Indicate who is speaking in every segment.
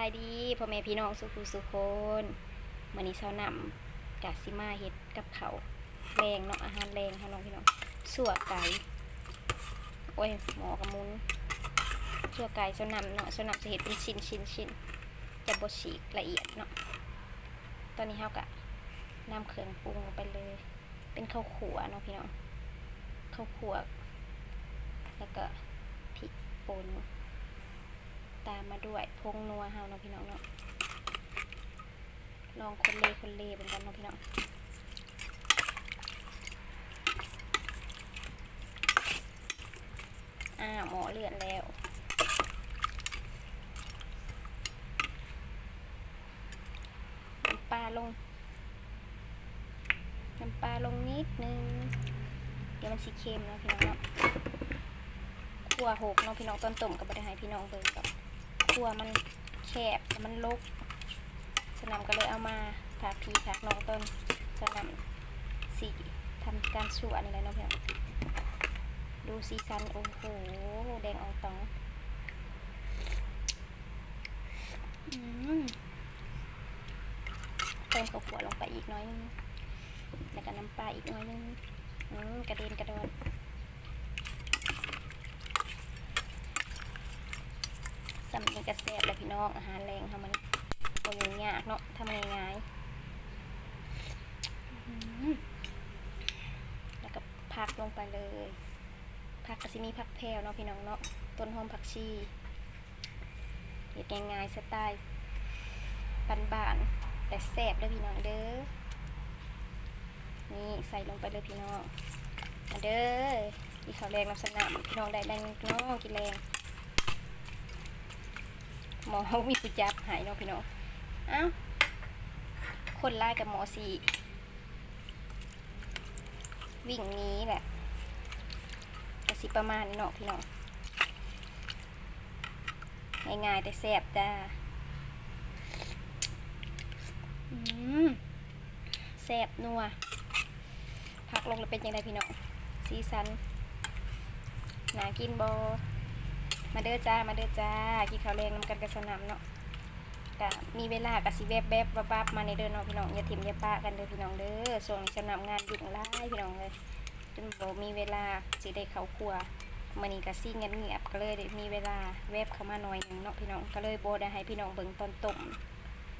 Speaker 1: ายดีพ่อแม่พี่น้องสุขุสุคนมื้อนี้เช้านำกะสิมาเฮ็ดกับเขาแรงเนาะอาหารแรงค่ะน้องพี่น้องสั่วไก่โอ้ยหมอกระมุนสั่วไก่เช้านำเนาะเช้านำจะเฮ็ดเป็นชิ้นชิ้นชิ้นจะบ่ฉีกละเอียดเนาะตอนนี้เฮากะนำเครื่องปรุงลงไปเลย เป็นข้าวขัวเนาะพี่น้องข้าวขัวแล้วก็พริกป่น ตามมาด้วยพงนัวเฮาเนาะพี่น้องเนาะลองคนเลคนเลเหมือนกันเนาะพี่น้องอ่าหมอเลือดแล้วน้ำปลาลงน้ำปลาลงนิดนึง เดี๋ยวมันสีเค็มเนาะพี่น้องเนาะขั่วหกเนาะพี่น้องต้นต้มกับบริหารพี่น้องเบิ่งกับค รัวมันแคบมันลกสนามก็เลยเอามาผักพีผักน้องต้นสนามสีทำการสวนอะไรเนาะพี่น้องดูสีสันโอ้โหแดงอองตองเติมข้าวขัวลงไปอีกน้อยนึงแล้วก็น้ำปลาอีกน้อยนึงอืมกระเด็นกระโดด สำเนียงกระแสบและพี่ น้องอาหารแรงทำมันโอ้ยยากเนาะทำง่ายๆแล้วก็พักลงไปเลยผักกระซิมีผักแพรวเนาะพี่น้องเนาะต้นหอมผักชีเห็ดง่ายๆสไตล์บานๆแต่แซ่บเด้อพี่น้องเด้อนี่ใส่ลงไปเลยพี่น้องเด้อที่เขาวแรงน้ำสนามพี่น้องได้แรงน้องกินแรง หมอมีปุจับหายเนาะพี่น้องเอ้าคนไล่กับหมอสีวิ่งนี้แหละกสิประมาณนี้เนาะพี่น้องง่ายๆแต่แซ่บจ้าแซ่บนัวพักลงแล้วเป็นยังไงพี่น้องสีสันน่ากินบอ มาเด้อจ้า มาเด้อจ้ากินข้าวแรงน้ำกันกับสนามเนาะกะมีเวลากะสิแวบแวบวับวับมาในเด้อเนาะพี่น้องอย่าถิ่มอย่าปะกันเด้อพี่น้องเด้อช่วงนี้สนามงานยุ่งหลายพี่น้องเลยจนบ่มีเวลาสิได้เข้าครัวมื้อนี้ก็ซิ่งเงียบก็เลยมีเวลาแวบเข้ามาหน่อยหนึงเนาะพี่น้องก็เลยโบได้ให้พี่น้องเบิ่งตอนต้ม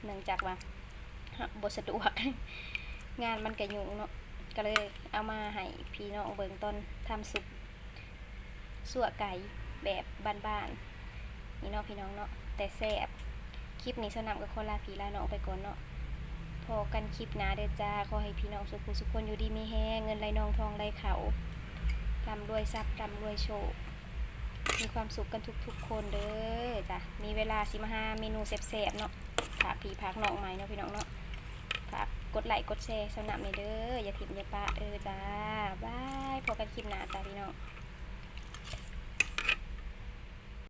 Speaker 1: เนื่องจากว่าบสะดวกงานมันก็ยุ่งเนาะก็เลยเอามาให้พี่น้องเบิ่งตอนทำซุปสั่วไก่ แบบบ้านๆนี่เนาะพี่น้องเนาะแต่แซ่บคลิปนี้สนำกับคนลาพีลาน้องไปก่อนเนาะพอกันคลิปหนาเด้อจ้าขอให้พี่น้องสุขุสุขคนอยู่ดีมีแฮงเงินไหลนองทองไหลเขาร่ำรวยทรัพย์ร่ำรวยโชคมีความสุขกันทุกๆ คนเด้อจ้ะมีเวลาสิมาหาเมนูแซ่บๆเนาะฝากพี่พักน้องใหม่เนาะพี่น้องเนาะฝากกดไลค์กดแชร์สนับในเด้ออย่าถิ่มอย่าปะเด้อจ้าบายพอกันคลิปหน้าจ้าพี่น้อง